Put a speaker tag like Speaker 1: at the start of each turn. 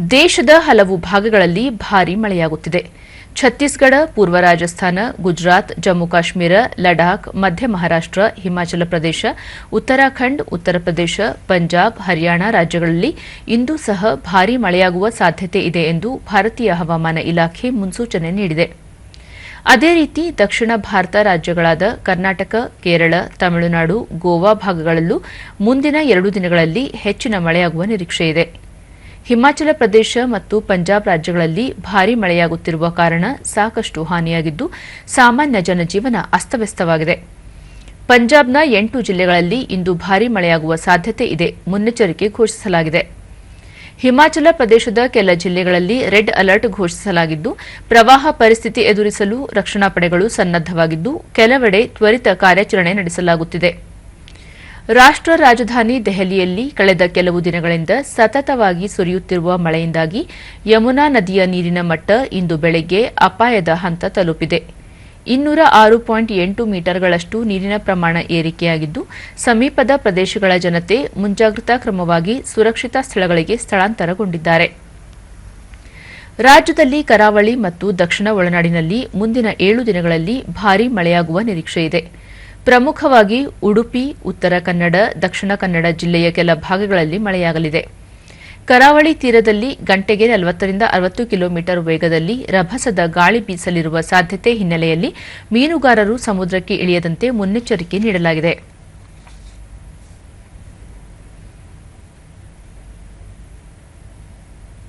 Speaker 1: ದೇಶದ ಹಲವು ಭಾಗಗಳಲ್ಲಿ ಭಾರೀ ಮಳೆಯಾಗುತ್ತಿದೆ. ಛತ್ತೀಸ್ಗಢ, ಪೂರ್ವ ರಾಜಸ್ಥಾನ, ಗುಜರಾತ್, ಜಮ್ಮು ಕಾಶ್ಮೀರ, ಲಡಾಖ್, ಮಧ್ಯ ಮಹಾರಾಷ್ಟ್ರ, ಹಿಮಾಚಲ ಪ್ರದೇಶ, ಉತ್ತರಾಖಂಡ್, ಉತ್ತರ ಪ್ರದೇಶ, ಪಂಜಾಬ್, ಹರಿಯಾಣ ರಾಜ್ಯಗಳಲ್ಲಿ ಇಂದು ಸಹ ಭಾರೀ ಮಳೆಯಾಗುವ ಸಾಧ್ಯತೆ ಇದೆ ಎಂದು ಭಾರತೀಯ ಹವಾಮಾನ ಇಲಾಖೆ ಮುನ್ಸೂಚನೆ ನೀಡಿದೆ. ಅದೇ ರೀತಿ ದಕ್ಷಿಣ ಭಾರತ ರಾಜ್ಯಗಳಾದ ಕರ್ನಾಟಕ, ಕೇರಳ, ತಮಿಳುನಾಡು, ಗೋವಾ ಭಾಗಗಳಲ್ಲೂ ಮುಂದಿನ ಎರಡು ದಿನಗಳಲ್ಲಿ ಹೆಚ್ಚಿನ ಮಳೆಯಾಗುವ ನಿರೀಕ್ಷೆಯಿದೆ ಹಿಮಾಚಲ ಪ್ರದೇಶ ಮತ್ತು ಪಂಜಾಬ್ ರಾಜ್ಯಗಳಲ್ಲಿ ಭಾರೀ ಮಳೆಯಾಗುತ್ತಿರುವ ಕಾರಣ ಸಾಕಷ್ಟು ಹಾನಿಯಾಗಿದ್ದು ಸಾಮಾನ್ಯ ಜನಜೀವನ ಅಸ್ತವ್ಯಸ್ತವಾಗಿದೆ. ಪಂಜಾಬ್ನ ಎಂಟು ಜಿಲ್ಲೆಗಳಲ್ಲಿ ಇಂದು ಭಾರೀ ಮಳೆಯಾಗುವ ಸಾಧ್ಯತೆ ಇದೆ ಮುನ್ನೆಚ್ಚರಿಕೆ ಘೋಷಿಸಲಾಗಿದೆ. ಹಿಮಾಚಲ ಪ್ರದೇಶದ ಕೆಲ ಜಿಲ್ಲೆಗಳಲ್ಲಿ ರೆಡ್ ಅಲರ್ಟ್ ಘೋಷಿಸಲಾಗಿದ್ದು, ಪ್ರವಾಹ ಪರಿಸ್ಥಿತಿ ಎದುರಿಸಲು ರಕ್ಷಣಾ ಪಡೆಗಳು ಸನ್ನದ್ದವಾಗಿದ್ದು ಕೆಲವೆಡೆ ತ್ವರಿತ ಕಾರ್ಯಾಚರಣೆ ನಡೆಸಲಾಗುತ್ತಿದೆ. ರಾಷ್ಟ್ರ ರಾಜಧಾನಿ ದೆಹಲಿಯಲ್ಲಿ ಕಳೆದ ಕೆಲವು ದಿನಗಳಿಂದ ಸತತವಾಗಿ ಸುರಿಯುತ್ತಿರುವ ಮಳೆಯಿಂದಾಗಿ ಯಮುನಾ ನದಿಯ ನೀರಿನ ಮಟ್ಟ ಇಂದು ಬೆಳಗ್ಗೆ ಅಪಾಯದ ಹಂತ ತಲುಪಿದೆ. ಇನ್ನೂರ ಆರು ಪಾಯಿಂಟ್ ಎಂಟು ಮೀಟರ್ಗಳಷ್ಟು ನೀರಿನ ಪ್ರಮಾಣ ಏರಿಕೆಯಾಗಿದ್ದು, ಸಮೀಪದ ಪ್ರದೇಶಗಳ ಜನತೆ ಮುಂಜಾಗ್ರತಾ ಕ್ರಮವಾಗಿ ಸುರಕ್ಷಿತ ಸ್ಥಳಗಳಿಗೆ ಸ್ಥಳಾಂತರಗೊಂಡಿದ್ದಾರೆ. ರಾಜ್ಯದಲ್ಲಿ ಕರಾವಳಿ ಮತ್ತು ದಕ್ಷಿಣ ಒಳನಾಡಿನಲ್ಲಿ ಮುಂದಿನ ಏಳು ದಿನಗಳಲ್ಲಿ ಭಾರೀ ಮಳೆಯಾಗುವ ನಿರೀಕ್ಷೆಯಿದೆ. ಪ್ರಮುಖವಾಗಿ ಉಡುಪಿ, ಉತ್ತರ ಕನ್ನಡ, ದಕ್ಷಿಣ ಕನ್ನಡ ಜಿಲ್ಲೆಯ ಕೆಲ ಭಾಗಗಳಲ್ಲಿ ಮಳೆಯಾಗಲಿದೆ. ಕರಾವಳಿ ತೀರದಲ್ಲಿ ಗಂಟೆಗೆ ನಲವತ್ತರಿಂದ ಅರವತ್ತು ಕಿಲೋಮೀಟರ್ ವೇಗದಲ್ಲಿ ರಭಸದ ಗಾಳಿ ಬೀಸಲಿರುವ ಸಾಧ್ಯತೆ ಹಿನ್ನೆಲೆಯಲ್ಲಿ ಮೀನುಗಾರರು ಸಮುದ್ರಕ್ಕೆ ಇಳಿಯದಂತೆ ಮುನ್ನೆಚ್ಚರಿಕೆ ನೀಡಲಾಗಿದೆ.